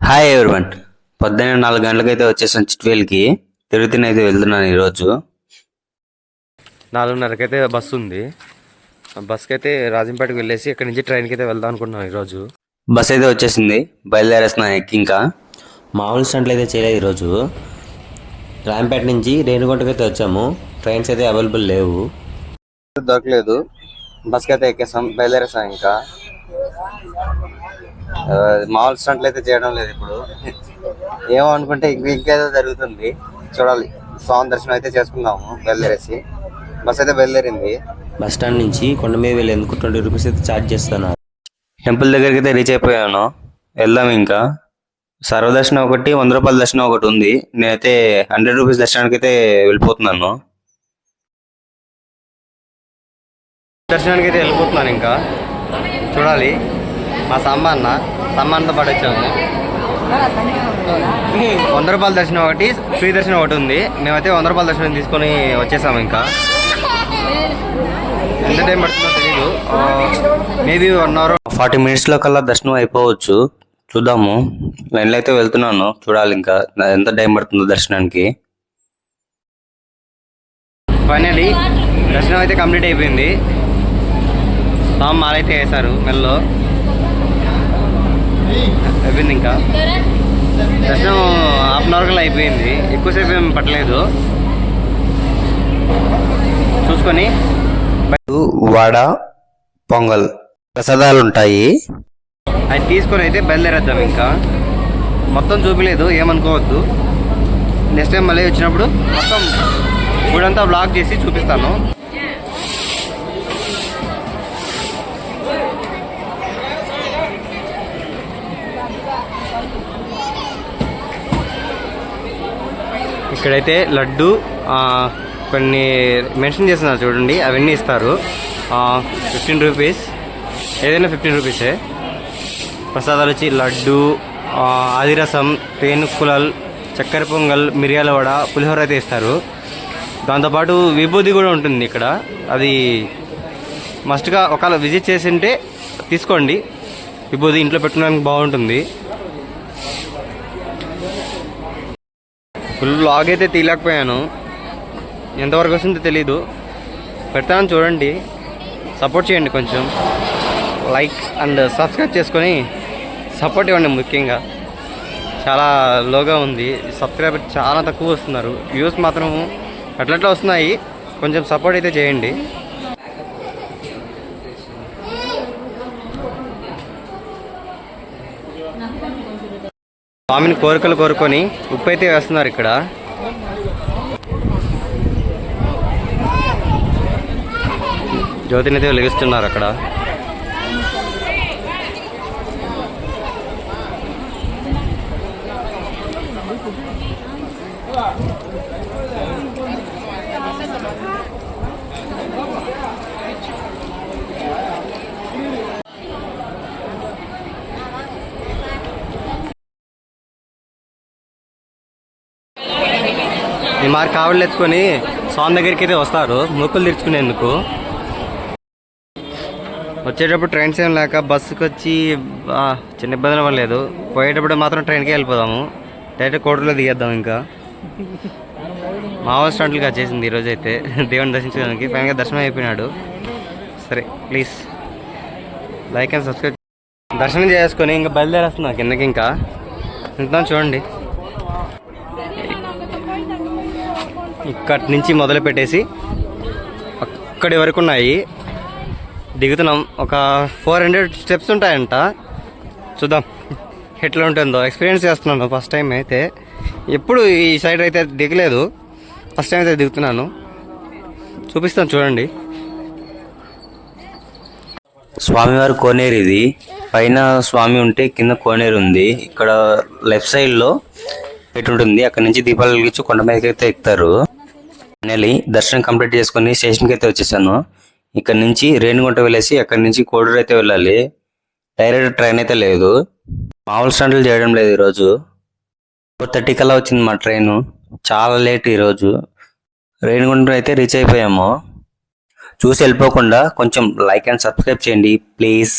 Hi everyone పొద్దున్నే నాలుగు గంటలకైతే వచ్చేసాను చిట్వేల్కి. తిరుగుతున్న అయితే వెళ్తున్నాను ఈరోజు. నాలుగున్నరకైతే బస్సు ఉంది. ఆ బస్కి అయితే రాజంపేటకు వెళ్ళేసి ఇక్కడ నుంచి ట్రైన్కి అయితే వెళ్దాం అనుకుంటున్నాం ఈరోజు. బస్ అయితే వచ్చేసింది. బయలుదేరేస్తున్నాను ఎక్కి ఇంకా. మామూలు స్టంట్లు అయితే చేయలేదు ఈరోజు. రాంపేట నుంచి రేణిగుంటకి అయితే వచ్చాము. ట్రైన్స్ అయితే అవైలబుల్ లేవు. దొరకలేదు. బస్కి అయితే ఎక్కేసాం. బయలుదేరేసాం ఇంకా. మామూలు స్టంట్లు అయితే చేయడం లేదు ఇప్పుడు. ఏమో అనుకుంటే ఇంక ఇంకేదో జరుగుతుంది. చూడాలి. స్వామి దర్శనం అయితే చేసుకుందాము బయలుదేరేసి. బస్ అయితే బయలుదేరింది. బస్ స్టాండ్ నుంచి కొండ మీద వెళ్ళేందుకు ట్వంటీ రూపీస్ అయితే ఛార్జ్ చేస్తున్నారు టెంపుల్ దగ్గరికి అయితే రీచ్ అయిపోయాను. వెళ్దాం ఇంకా. సర్వదర్శనం ఒకటి వంద రూపాయల దర్శనం ఒకటి ఉంది. నేనైతే హండ్రెడ్ రూపీస్ దర్శనానికి అయితే వెళ్ళిపోతున్నాను. దర్శనానికి అయితే వెళ్ళిపోతున్నాను ఇంకా. చూడాలి. మా సమ్మ అన్న సమ్మాన్తో పాటు వచ్చాము వంద రూపాయల దర్శనం ఒకటి ఫ్రీ దర్శనం ఒకటి ఉంది. మేమైతే వంద రూపాయల దర్శనం తీసుకొని వచ్చేసాము ఇంకా. ఎంత టైం పడుతుందో తెలీదు. మేబీ వన్ అవర్ ఫార్టీ మినిట్స్లో కల్లా దర్శనం అయిపోవచ్చు. చూద్దాము. లైన్లో అయితే వెళ్తున్నాను. చూడాలి ఇంకా. ఎంత టైం పడుతుందో దర్శనానికి. ఫైనలీ దర్శనం అయితే కంప్లీట్ అయిపోయింది. స్వామి మాల అయితే వేశారు మెల్లో. అయిపోయింది ఇంకా. దర్శనం హాఫ్ అన్ అవర్ కల్లా అయిపోయింది. ఎక్కువసేపు ఏం పట్టలేదు. చూసుకొని. వడ పొంగల్. ప్రసాదాలు ఉంటాయి అది తీసుకొని అయితే బయలుదేరేద్దాం ఇంకా. మొత్తం చూపించలేదు ఏమనుకోవద్దు. నెక్స్ట్ టైం మళ్ళీ వచ్చినప్పుడు మొత్తం గుడంతా బ్లాక్ చేసి చూపిస్తాను. ఇక్కడైతే లడ్డు కొన్ని మెన్షన్ చేస్తున్నారు చూడండి అవన్నీ ఇస్తారు. ఫిఫ్టీన్ రూపీస్ ఏదైనా ఫిఫ్టీన్ రూపీసే ప్రసాదాలు వచ్చి లడ్డు ఆదిరసం తేనుకులల్ చక్కెర పొంగల్ మిరియాల వడ పులిహోర అయితే ఇస్తారు. దాంతోపాటు విభూది కూడా ఉంటుంది ఇక్కడ. అది మస్ట్గా ఒకవేళ విజిట్ చేసింటే తీసుకోండి. విభూది ఇంట్లో పెట్టుకోవడానికి బాగుంటుంది. ఫుల్ లాగ్ అయితే తీయలేకపోయాను. ఎంతవరకు వస్తుందో తెలీదు. పెడతాను చూడండి. సపోర్ట్ చేయండి కొంచెం. లైక్ అండ్ సబ్స్క్రైబ్ చేసుకొని సపోర్ట్ ఇవ్వండి ముఖ్యంగా. చాలా లోగా ఉంది. సబ్స్క్రైబర్ చాలా తక్కువ వస్తున్నారు. వ్యూస్ మాత్రం అట్లట్లా వస్తున్నాయి. కొంచెం సపోర్ట్ అయితే చేయండి. స్వామిని కోరికలు కోరుకొని ఉప్పు అయితే వేస్తున్నారు ఇక్కడ. జ్యోతిని అయితే వెలిగిస్తున్నారు అక్కడ. ఈ మారి కావళ్ళు ఎత్తుకొని స్వామి దగ్గరికి అయితే వస్తారు. మొక్కులు తీర్చుకునేందుకు. వచ్చేటప్పుడు ట్రైన్స్ ఏం లేక బస్సుకి వచ్చి చిన్న ఇబ్బందులు అవ్వలేదు పోయేటప్పుడు మాత్రం ట్రైన్కే వెళ్ళిపోదాము. డైరెక్ట్ కోటలో దిగేద్దాం ఇంకా. మామూలు స్టంట్లుగా చేసింది ఈరోజు అయితే దేవుని దర్శించడానికి ఫైనల్గా దర్శనం అయిపోయినాడు. సరే ప్లీజ్ లైక్ అండ్ సబ్స్క్రైబ్ దర్శనం చేసుకొని ఇంకా బయలుదేరేస్తున్నా కిందకి ఇంకా ఇంత చూడండి. ఇక్కడి నుంచి మొదలు పెట్టేసి అక్కడి వరకు ఉన్నాయి. దిగుతున్నాం. ఒక ఫోర్ హండ్రెడ్ స్టెప్స్ ఉంటాయంట. చూద్దాం. ఎట్లా ఉంటుందో. ఎక్స్పీరియన్స్ చేస్తున్నాను ఫస్ట్ టైం అయితే. ఎప్పుడు ఈ సైడ్ అయితే దిగలేదు. ఫస్ట్ టైం అయితే దిగుతున్నాను. చూపిస్తాను చూడండి. స్వామివారి కోనేరు ఇది. పైన స్వామి ఉంటే కింద కోనేరు ఉంది. ఇక్కడ లెఫ్ట్ సైడ్లో పెట్టుంటుంది. అక్కడ నుంచి దీపాలు వెలిగించి కొండ మీదకి అయితే ఎక్కుతారు. ఫైనలీ దర్శనం కంప్లీట్ చేసుకుని స్టేషన్కి అయితే వచ్చేసాను. ఇక్కడ నుంచి రేణిగుంట వెళ్ళేసి అక్కడి నుంచి కోడూరు అయితే వెళ్ళాలి. డైరెక్ట్ ట్రైన్ అయితే లేదు. మామూలు స్టాండ్లు చేయడం లేదు ఈరోజు. ఫోర్ థర్టీ కల్లా వచ్చింది మా ట్రైన్. చాలా లేట్ ఈరోజు. రేణిగుంట అయితే రీచ్ అయిపోయాము. చూసి వెళ్ళిపోకుండా కొంచెం లైక్ అండ్ సబ్స్క్రైబ్ చేయండి ప్లీజ్.